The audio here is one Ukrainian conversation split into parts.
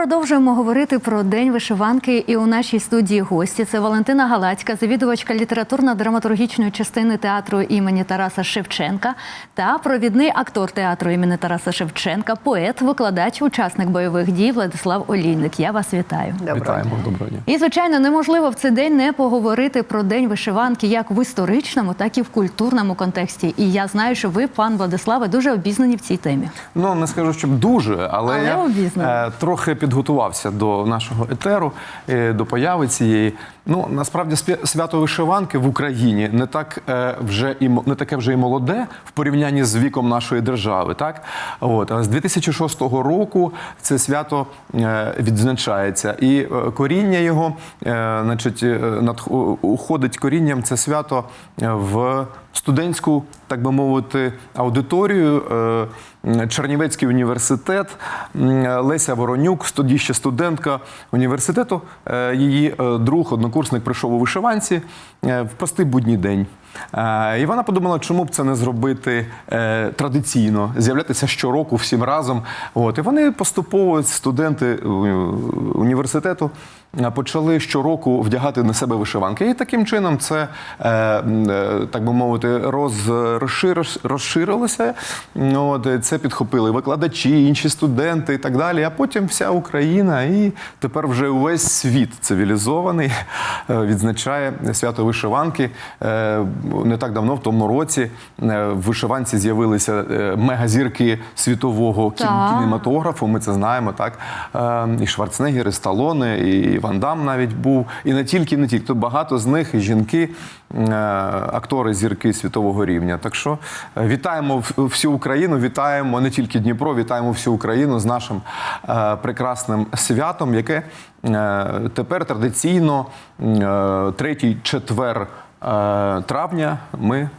продовжуємо говорити про день вишиванки. І у нашій студії гості це Валентина Галацька, завідувачка літературно-драматургічної частини театру імені Тараса Шевченка та провідний актор театру імені Тараса Шевченка, поет, викладач, учасник бойових дій Владислав Олійник. Я вас вітаю. Вітаємо, доброго дня. І звичайно, неможливо в цей день не поговорити про день вишиванки як в історичному, так і в культурному контексті. І я знаю, що ви, пан Владиславе, дуже обізнані в цій темі. Ну не скажу, щоб дуже, але, Але я обізнаний. е, трохи підготувався до нашого етеру, е, до появи цієї. Ну насправді свято вишиванки в Україні не так е, вже і не таке вже і молоде в порівнянні з віком нашої держави. Так от а з 2006 року це свято е, відзначається, і е, коріння його, значить, надх- уходить корінням це свято в студентську, так би мовити, аудиторію. Чернівецький університет, Леся Воронюк, тоді ще студентка університету. Її друг, однокурсник прийшов у вишиванці е, в простий будній день. Е, І вона подумала, чому б це не зробити е, традиційно, з'являтися щороку всім разом. От і вони поступово студенти університету почали щороку вдягати на себе вишиванки. І таким чином це е, е, так би мовити, роз, розшир, розширилося. От е, це підхопили викладачі, інші студенти і так далі. А потім вся Україна і тепер вже увесь світ цивілізований е, відзначає свято вишиванки. Е, Не так давно, в тому році, е, в вишиванці з'явилися е, мегазірки світового кін- кінематографу. Ми це знаємо, так Е, і Шварценеггер, і Сталоне, і Ван Дам навіть був. І не тільки, не тільки. Тут багато з них жінки, е, актори, зірки світового рівня. Так що е, вітаємо всю Україну, вітаємо не тільки Дніпро, вітаємо всю Україну з нашим е, прекрасним святом, яке тепер традиційно третій четвер травня ми.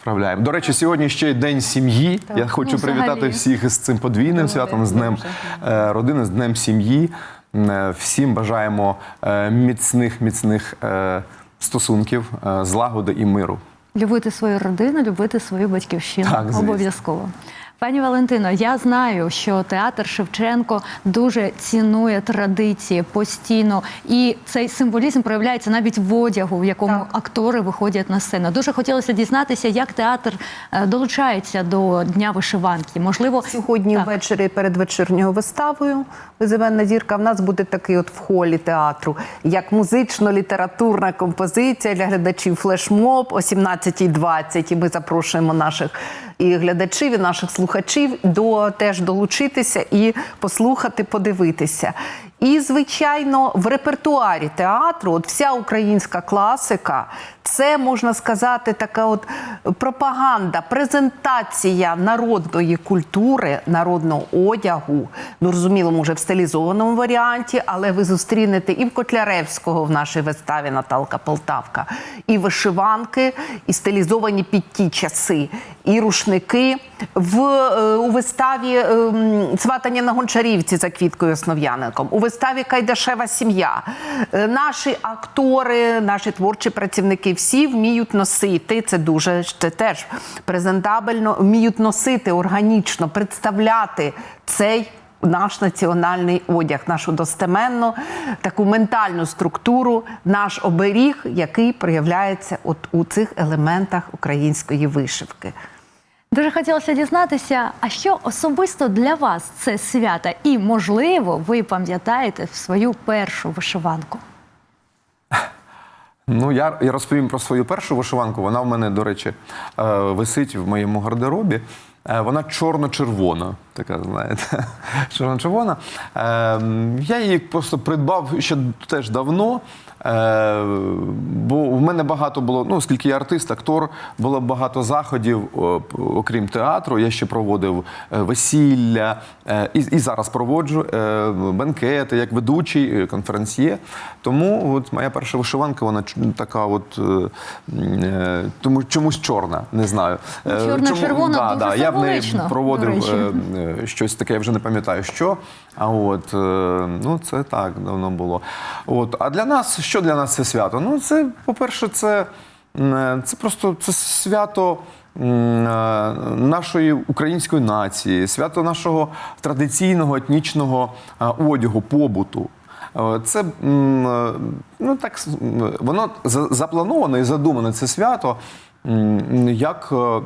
Справляємо. До речі, сьогодні ще й день сім'ї. Я хочу ну, привітати всіх із цим подвійним святом, з днем е, родини, з днем сім'ї. Е, Всім бажаємо е, міцних, міцних е, стосунків, злагоди і миру. Любити свою родину, любити свою батьківщину. Так. Обов'язково. Пані Валентино, я знаю, що театр Шевченко дуже цінує традиції постійно, і цей символізм проявляється навіть в одягу, в якому Так. актори виходять на сцену. Дуже хотілося дізнатися, як театр е, долучається до Дня вишиванки. Можливо, Сьогодні Так. ввечері перед вечірньою виставою визивена зірка. В нас буде такий от в холі театру, як музично-літературна композиція для глядачів флешмоб о 17.20. І ми запрошуємо наших і глядачів, і наших слухачів до теж долучитися і послухати, подивитися. І, звичайно, в репертуарі театру, от вся українська класика, це можна сказати, така от пропаганда, презентація народної культури, народного одягу. Ну, розуміло, може, в стилізованому варіанті, але ви зустрінете і в Котляревського в нашій виставі Наталка Полтавка, і вишиванки, і стилізовані під ті часи, і рушники в е, у виставі е, Сватання на Гончарівці за Квіткою Основ'яненком, виставі Кайдашева сім'я. Е, Наші актори, наші творчі працівники всі вміють носити. Це дуже це теж презентабельно, вміють носити органічно, представляти цей. Наш національний одяг, нашу достеменну таку ментальну структуру, наш оберіг, який проявляється от у цих елементах української вишивки. Дуже хотілося дізнатися, а що особисто для вас це свята, і можливо, ви пам'ятаєте свою першу вишиванку. Ну, я, я розповім про свою першу вишиванку. Вона в мене, до речі, е, висить в моєму гардеробі. Е, Вона чорно-червона, така, знаєте, чорно-червона. Е, Я її просто придбав ще теж давно. Е, Бо в мене багато було, ну, оскільки я артист, актор, було багато заходів, окрім театру. Я ще проводив е, весілля е, і, і зараз проводжу е, бенкети як ведучий, е, конференсьє. Тому от моя перша вишиванка, вона така, от е, е, тому чомусь чорна, не знаю. Ну, Е, чорно-червона да, дуже да, Я в неї проводив е, е, щось таке, я вже не пам'ятаю, що. А от е, ну це так давно було. От, а для нас, що для нас це свято? Ну, це, по-перше, це, е, це просто це свято. е, нашої української нації, свято нашого традиційного етнічного одягу, побуту. Це ну так воно за- заплановане і задумане це свято. Як е,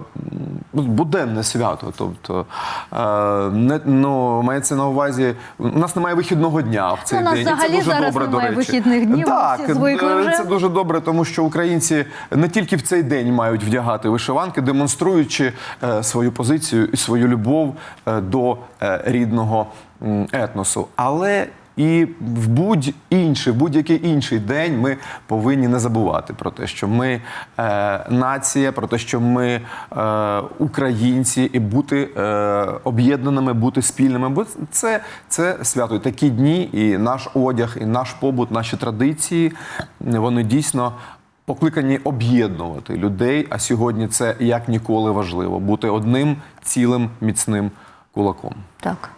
буденне свято, тобто е, не ну мається на увазі. У нас немає вихідного дня в цей Ну, день. і це дуже зараз добре, немає до речі. вихідних днів, Так, всі звикли е, вже. це дуже добре, тому що українці не тільки в цей день мають вдягати вишиванки, демонструючи свою позицію і свою любов до рідного етносу, але і в будь-інший, в будь-який інший день ми повинні не забувати про те, що ми е, нація, про те, що ми е, українці, і бути е, об'єднаними, бути спільними. Бо це, це свято. І такі дні, і наш одяг, і наш побут, наші традиції вони дійсно. Покликані об'єднувати людей, а сьогодні це як ніколи важливо бути одним цілим міцним кулаком. Так.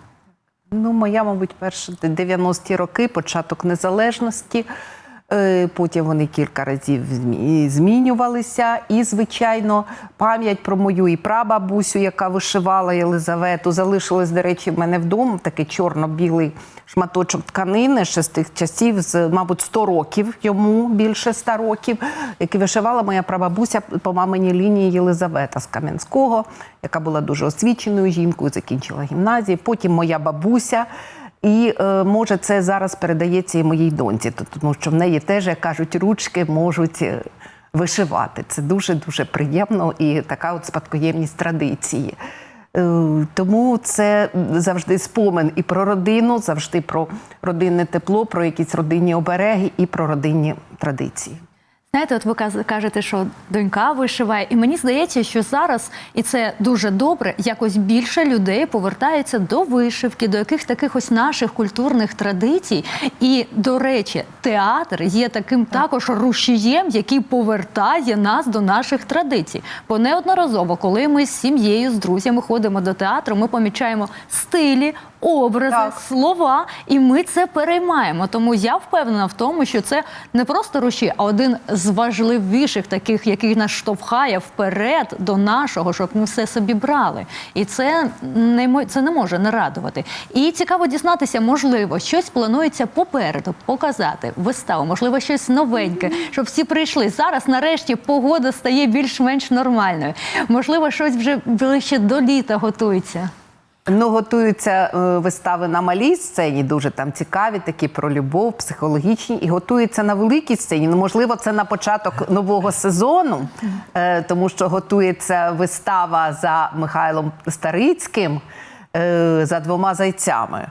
Ну, моя, мабуть, перші 90-ті роки, початок незалежності. Е, Потім вони кілька разів змінювалися. І, звичайно, пам'ять про мою і прабабусю, яка вишивала Єлизавету, залишилась, до речі, в мене вдома такий чорно-білий шматочок тканини ще з тих часів, з, мабуть, 100 років йому більше 100 років, який вишивала моя прабабуся по маминій лінії Єлизавета з Кам'янського, яка була дуже освіченою жінкою, закінчила гімназію. Потім моя бабуся. І е, може це зараз передається і моїй доньці, тому що в неї теж, як кажуть, ручки можуть е, вишивати. Це дуже дуже приємно і така от спадкоємність традиції. Е, Тому це завжди спомин і про родину, завжди про родинне тепло, про якісь родинні обереги і про родинні традиції. Знаєте, от ви кажете, що донька вишиває, і мені здається, що зараз, і це дуже добре, якось більше людей повертається до вишивки, до яких таких ось наших культурних традицій. І, до речі, театр є таким також рушієм, який повертає нас до наших традицій. Бо неодноразово, коли ми з сім'єю, з друзями ходимо до театру, ми помічаємо стилі, образи, Так. слова, і ми це переймаємо. Тому я впевнена в тому, що це не просто руші, а один з важливіших таких, який нас штовхає вперед до нашого, щоб ми все собі брали. І це не це не може не радувати. І цікаво дізнатися, можливо, щось планується попереду показати виставу, можливо, щось новеньке, щоб всі прийшли. Зараз нарешті погода стає більш-менш нормальною. Можливо, щось вже ближче до літа готується. Ну, готуються е, вистави на малій сцені, дуже там цікаві, такі про любов, психологічні, і готуються на великій сцені. Ну, можливо, це на початок нового сезону, е, тому що готується вистава за Михайлом Старицьким е, за двома зайцями.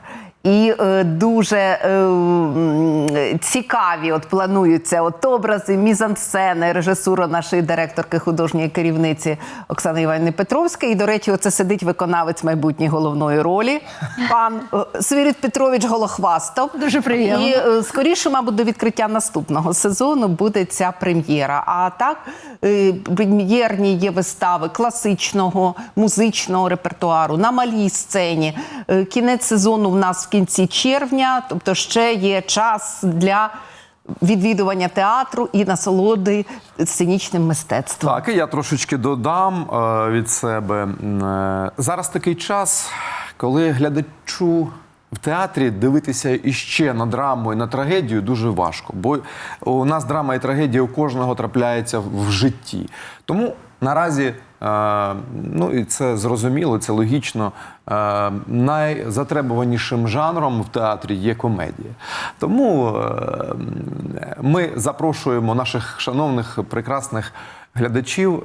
І е, дуже е, цікаві от плануються от образи, мізансцени, режисура нашої директорки, художньої керівниці Оксани Іванівни Петровської. І, до речі, оце сидить виконавець майбутньої головної ролі, пан е, Свирід Петрович Голохвастов. Дуже приємно. І е, скоріше, мабуть, до відкриття наступного сезону буде ця прем'єра. А так, е, прем'єрні є вистави класичного музичного репертуару на малій сцені. Е, Кінець сезону в нас в кінці червня, тобто ще є час для. Відвідування театру і насолоди сценічним мистецтвом. Так, і я трошечки додам е, від себе. Е, Зараз такий час, коли глядачу в театрі дивитися іще на драму і на трагедію дуже важко. Бо у нас драма і трагедія у кожного трапляється в житті. Тому наразі. е, Ну і це зрозуміло, це логічно. е, Найзатребуванішим жанром в театрі є комедія. Тому е, ми запрошуємо наших шановних прекрасних глядачів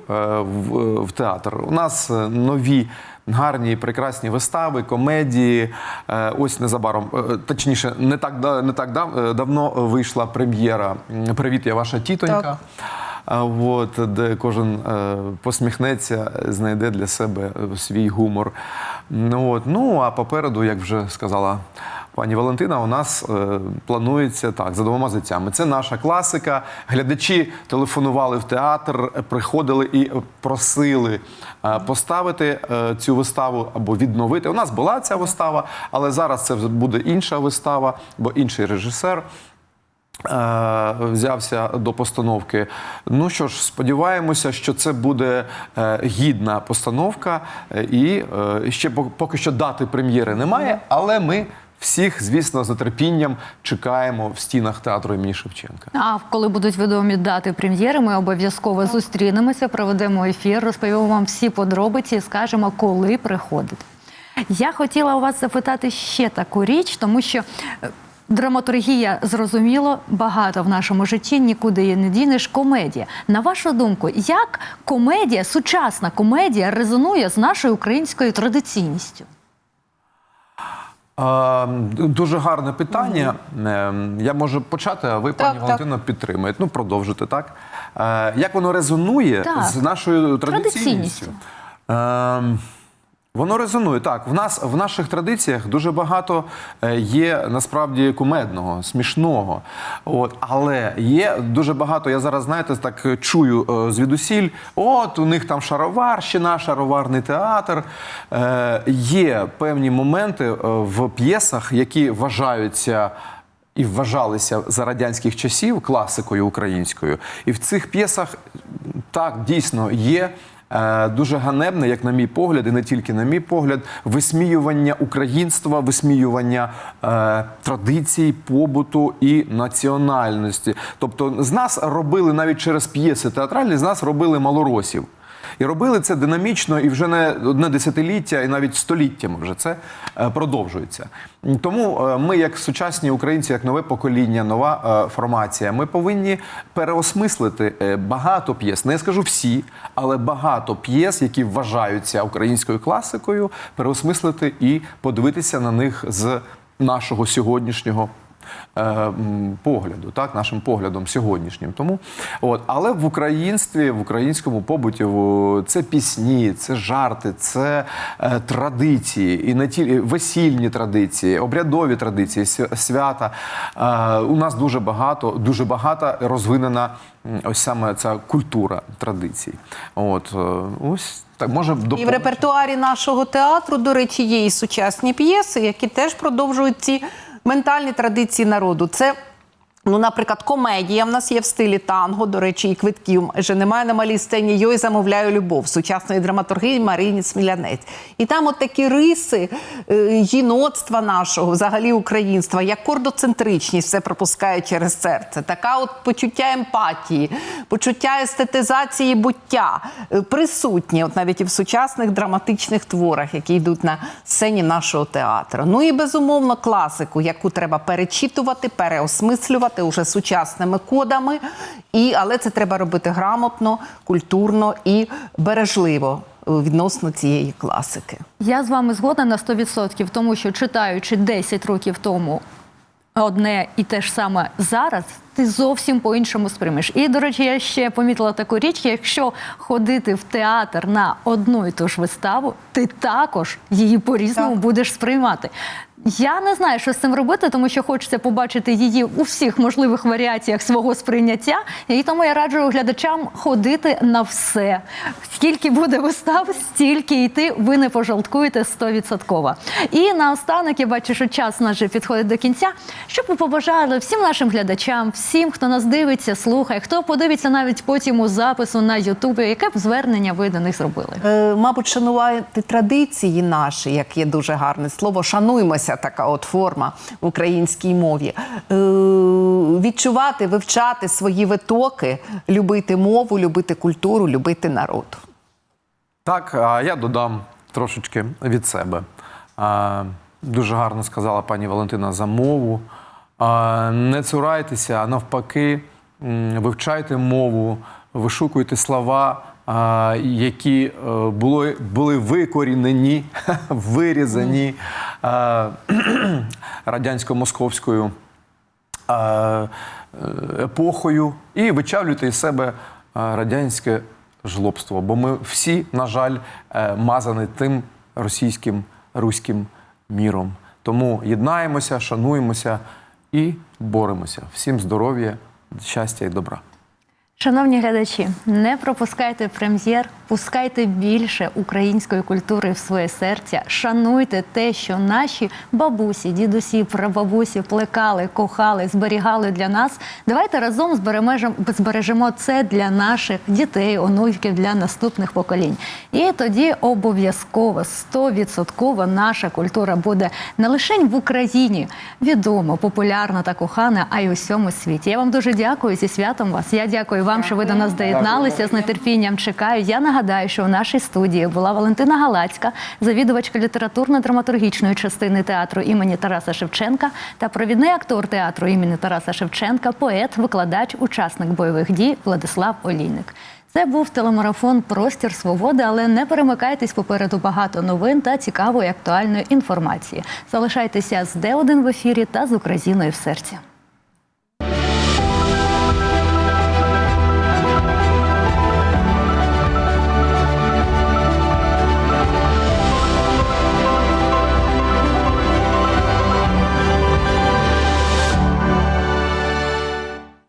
в, театр. У нас нові гарні і прекрасні вистави, комедії. Е, Ось незабаром, е, точніше, не так не так дав- е, давно вийшла прем'єра Привіт, я ваша тітонька. Так. От, де кожен е, посміхнеться, знайде для себе свій гумор. Ну, от, ну а попереду, як вже сказала пані Валентина, у нас е, планується так за двома зайцями. Це наша класика. Глядачі телефонували в театр, приходили і просили е, поставити е, цю виставу або відновити. У нас була ця вистава, але зараз це буде інша вистава, бо інший режисер. е, взявся до постановки. Ну що ж, сподіваємося, що це буде е, гідна постановка, е, і ще поки що дати прем'єри немає, але ми всіх, звісно, з нетерпінням чекаємо в стінах театру імені Шевченка. А коли будуть відомі дати прем'єри, ми обов'язково зустрінемося, проведемо ефір, розповімо вам всі подробиці і скажемо, коли приходити. Я хотіла у вас запитати ще таку річ, тому що е, драматургія, зрозуміло, багато в нашому житті, нікуди її не дінеш. Комедія. На вашу думку, як комедія, сучасна комедія резонує з нашою українською традиційністю? Дуже гарне питання. Е, Я можу почати, а ви, пані. Валентино, підтримаєте. Ну, продовжити, так? Е, Як воно резонує Так. з нашою традиційністю? Традиційністю. Воно резонує так. В нас в наших традиціях дуже багато е, є насправді кумедного, смішного. От, але є дуже багато. Я зараз знаєте, так чую е, звідусіль. От у них там шароварщина, шароварний театр. Е, є певні моменти е, в п'єсах, які вважаються. І вважалися за радянських часів класикою українською. І в цих п'єсах так дійсно є дуже ганебне, як на мій погляд, і не тільки на мій погляд, висміювання українства, висміювання е, традицій, побуту і національності. Тобто, з нас робили навіть через п'єси театральні, з нас робили малоросів. І робили це динамічно і вже не одне десятиліття, і навіть століттями вже це е, продовжується. Тому е, ми, як сучасні українці, як нове покоління, нова е, формація, ми повинні переосмислити багато п'єс. Не я скажу всі, але багато п'єс, які вважаються українською класикою, переосмислити і подивитися на них з нашого сьогоднішнього погляду, так, нашим поглядом сьогоднішнім. Тому, от, але в українстві, в українському побуті це пісні, це жарти, це е, традиції, і не тільки весільні традиції, обрядові традиції, свята. Е, у нас дуже багато, дуже багата розвинена ось саме ця культура традицій. От, е, ось так може І в репертуарі нашого театру, до речі, є і сучасні п'єси, які теж продовжують ці ментальні традиції народу. Це. Ну, наприклад, комедія в нас є в стилі танго. До речі, і квитків майже немає на малій сцені. Йой замовляю любов сучасної драматургії Марині Смілянець. І там от такі риси е, жіноцтва нашого, взагалі українства, як кордоцентричність, все пропускає через серце. Така от почуття емпатії, почуття естетизації буття е, присутні, от навіть і в сучасних драматичних творах, які йдуть на сцені нашого театру. Ну і безумовно класику, яку треба перечитувати, переосмислювати уже сучасними кодами. І, але це треба робити грамотно, культурно і бережливо е, відносно цієї класики. Я з вами згодна на 100%, тому що читаючи 10 років тому одне і те ж саме зараз, ти зовсім по-іншому сприймеш. І, до речі, я ще помітила таку річ: якщо ходити в театр на одну і ту ж виставу, ти також її по-різному Так. будеш сприймати. Я не знаю, що з цим робити, тому що хочеться побачити її у всіх можливих варіаціях свого сприйняття. І тому я раджу глядачам ходити на все. Скільки буде вистав, стільки йти, ви не пожалкуєте стовідсотково. І наостанок я бачу, що час наш вже підходить до кінця. Щоб ви побажали всім нашим глядачам, всім, хто нас дивиться, слухає, хто подивиться навіть потім у запису на Ютубі, яке б звернення ви до них зробили? Е, мабуть, шанувати традиції наші, як є дуже гарне слово, шануймося, така от форма в українській мові. Е, відчувати, вивчати свої витоки, любити мову, любити культуру, любити народ. Так, я додам трошечки від себе. Дуже гарно сказала пані Валентина за мову. Не цурайтеся, а навпаки, вивчайте мову, вишукуйте слова, які е, були, були викорінені, вирізані радянсько-московською е, епохою і вичавлюйте із себе е, радянське жлобство. Бо ми всі, на жаль, мазані тим російським руським міром. Тому єднаємося, шануємося і боремося. Всім здоров'я, щастя і добра. Шановні глядачі, не пропускайте прем'єр, пускайте більше української культури в своє серця, шануйте те, що наші бабусі, дідусі, прабабусі плекали, кохали, зберігали для нас. Давайте разом збережемо це для наших дітей, онуків, для наступних поколінь. І тоді обов'язково 100% наша культура буде не лише в Україні відома, популярна та кохана, а й у всьому світі. Я вам дуже дякую зі святом вас. Я дякую вам, що ви до нас доєдналися. З нетерпінням чекаю. Я нагадаю, що у нашій студії була Валентина Галацька, завідувачка літературно-драматургічної частини театру імені Тараса Шевченка та провідний актор театру імені Тараса Шевченка, поет, викладач, учасник бойових дій Владислав Олійник. Це був телемарафон Простір свободи, але не перемикайтесь попереду багато новин та цікавої актуальної інформації. Залишайтеся з Д1 в ефірі та з Україною в серці.